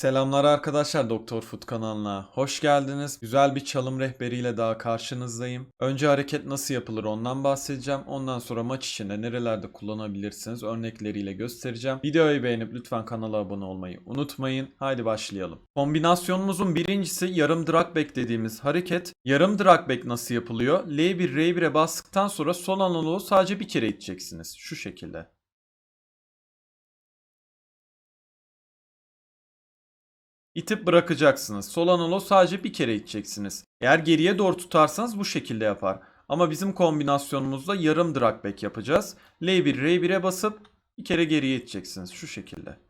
Selamlar arkadaşlar Doktor Foot kanalına. Hoş geldiniz. Güzel bir çalım rehberiyle daha karşınızdayım. Önce hareket nasıl yapılır ondan bahsedeceğim. Ondan sonra maç içinde nerelerde kullanabilirsiniz örnekleriyle göstereceğim. Videoyu beğenip lütfen kanala abone olmayı unutmayın. Haydi başlayalım. Kombinasyonumuzun birincisi yarım drag back dediğimiz hareket. Yarım drag back nasıl yapılıyor? L1 R1'e bastıktan sonra sol analoğu sadece bir kere iteceksiniz. Şu şekilde. İtip bırakacaksınız. Sol analo sadece bir kere iteceksiniz. Eğer geriye doğru tutarsanız bu şekilde yapar. Ama bizim kombinasyonumuzda yarım drag back yapacağız. L1 R1'e basıp bir kere geriye iteceksiniz. Şu şekilde.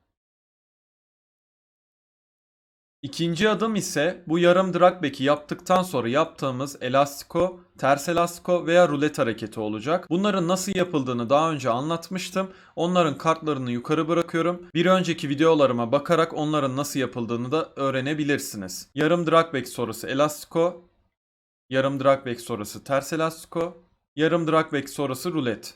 İkinci adım ise bu yarım drag back'i yaptıktan sonra yaptığımız elastiko, ters elastiko veya rulet hareketi olacak. Bunların nasıl yapıldığını daha önce anlatmıştım. Onların kartlarını yukarı bırakıyorum. Bir önceki videolarıma bakarak onların nasıl yapıldığını da öğrenebilirsiniz. Yarım drag back sonrası elastiko, yarım drag back sonrası ters elastiko, yarım drag back sonrası rulet.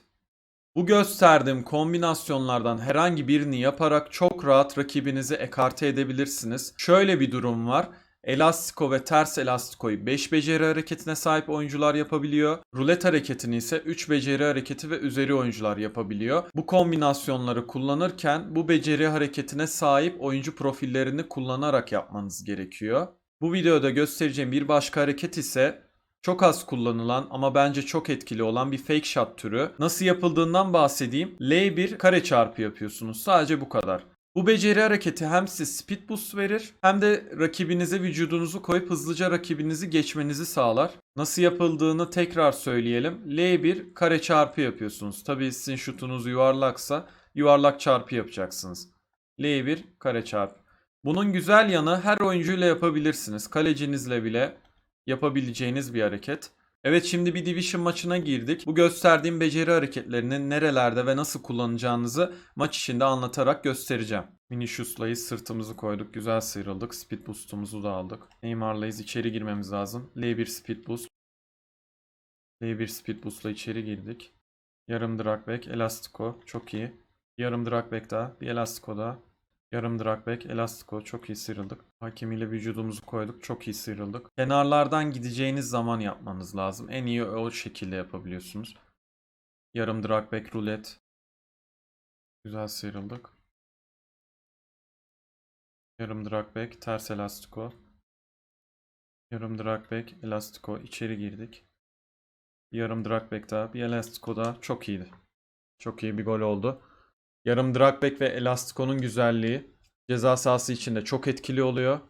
Bu gösterdiğim kombinasyonlardan herhangi birini yaparak çok rahat rakibinizi ekarte edebilirsiniz. Şöyle bir durum var. Elastiko ve ters elastikoyu 5 beceri hareketine sahip oyuncular yapabiliyor. Rulet hareketini ise 3 beceri hareketi ve üzeri oyuncular yapabiliyor. Bu kombinasyonları kullanırken bu beceri hareketine sahip oyuncu profillerini kullanarak yapmanız gerekiyor. Bu videoda göstereceğim bir başka hareket ise çok az kullanılan ama bence çok etkili olan bir fake shot türü. Nasıl yapıldığından bahsedeyim. L1 kare çarpı yapıyorsunuz. Sadece bu kadar. Bu beceri hareketi hem size speed boost verir hem de rakibinize vücudunuzu koyup hızlıca rakibinizi geçmenizi sağlar. Nasıl yapıldığını tekrar söyleyelim. L1 kare çarpı yapıyorsunuz. Tabii sizin şutunuz yuvarlaksa yuvarlak çarpı yapacaksınız. L1 kare çarpı. Bunun güzel yanı her oyuncuyla yapabilirsiniz. Kalecinizle bile yapabileceğiniz bir hareket. Evet şimdi bir Division maçına girdik. Bu gösterdiğim beceri hareketlerini nerelerde ve nasıl kullanacağınızı maç içinde anlatarak göstereceğim. Mini Shoes'layız sırtımızı koyduk. Güzel sıyrıldık. Speed boost'umuzu da aldık. Neymar'layız içeri girmemiz lazım. L1 speed boost. L1 speed boost'la içeri girdik. Yarım drag back. Elastiko. Çok iyi. Yarım drag back daha. Bir elastiko daha. Yarım drag back, elastiko çok iyi sıyrıldık. Hakimiyle vücudumuzu koyduk. Çok iyi sıyrıldık. Kenarlardan gideceğiniz zaman yapmanız lazım. En iyi o şekilde yapabiliyorsunuz. Yarım drag back, rulet. Güzel sıyrıldık. Yarım drag back, ters elastiko. Yarım drag back, elastiko. içeri girdik. Bir yarım drag back daha, bir elastiko daha. Çok iyiydi. Çok iyi bir gol oldu. Yarım drag back ve elastiko'nun güzelliği ceza sahası içinde çok etkili oluyor.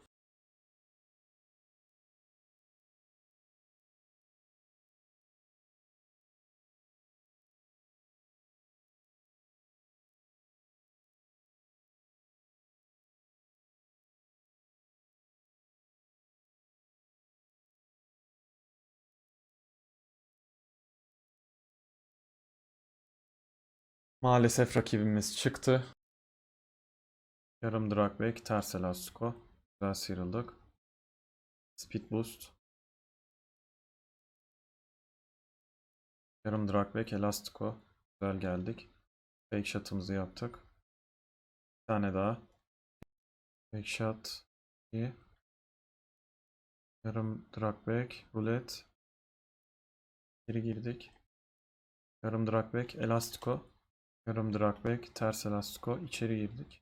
Maalesef rakibimiz çıktı. Yarım drag back, ters elastiko. Güzel sıyrıldık. Speed boost. Yarım drag back, elastiko. Güzel geldik. Fake shot'ımızı yaptık. Bir tane daha. Fake shot. İyi. Yarım drag back, rulet. Geri girdik. Yarım drag back, elastiko. Yarım drag back, ters elastiko. içeri girdik.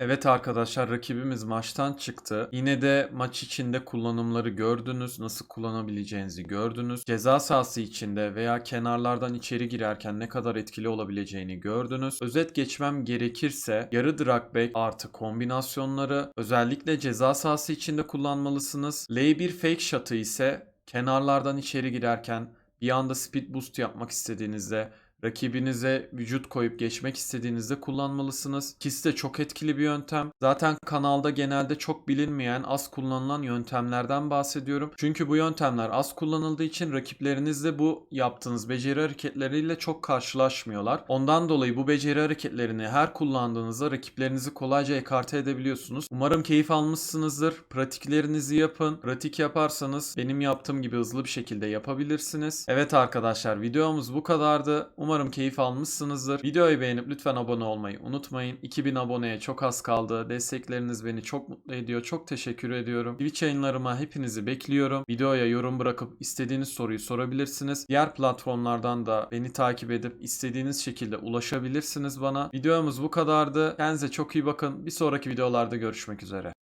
Evet arkadaşlar rakibimiz maçtan çıktı. Yine de maç içinde kullanımları gördünüz. Nasıl kullanabileceğinizi gördünüz. Ceza sahası içinde veya kenarlardan içeri girerken ne kadar etkili olabileceğini gördünüz. Özet geçmem gerekirse yarı drag back artı kombinasyonları özellikle ceza sahası içinde kullanmalısınız. L1 fake shot'ı ise kenarlardan içeri girerken bir anda speed boost yapmak istediğinizde rakibinize vücut koyup geçmek istediğinizde kullanmalısınız. İkisi de çok etkili bir yöntem. Zaten kanalda genelde çok bilinmeyen, az kullanılan yöntemlerden bahsediyorum. Çünkü bu yöntemler az kullanıldığı için rakipleriniz de bu yaptığınız beceri hareketleriyle çok karşılaşmıyorlar. Ondan dolayı bu beceri hareketlerini her kullandığınızda rakiplerinizi kolayca ekarte edebiliyorsunuz. Umarım keyif almışsınızdır. Pratiklerinizi yapın. Pratik yaparsanız benim yaptığım gibi hızlı bir şekilde yapabilirsiniz. Evet arkadaşlar videomuz bu kadardı. Umarım Umarım keyif almışsınızdır. Videoyu beğenip lütfen abone olmayı unutmayın. 2000 aboneye çok az kaldı. Destekleriniz beni çok mutlu ediyor. Çok teşekkür ediyorum. Twitch yayınlarıma hepinizi bekliyorum. Videoya yorum bırakıp istediğiniz soruyu sorabilirsiniz. Diğer platformlardan da beni takip edip istediğiniz şekilde ulaşabilirsiniz bana. Videomuz bu kadardı. Kendinize çok iyi bakın. Bir sonraki videolarda görüşmek üzere.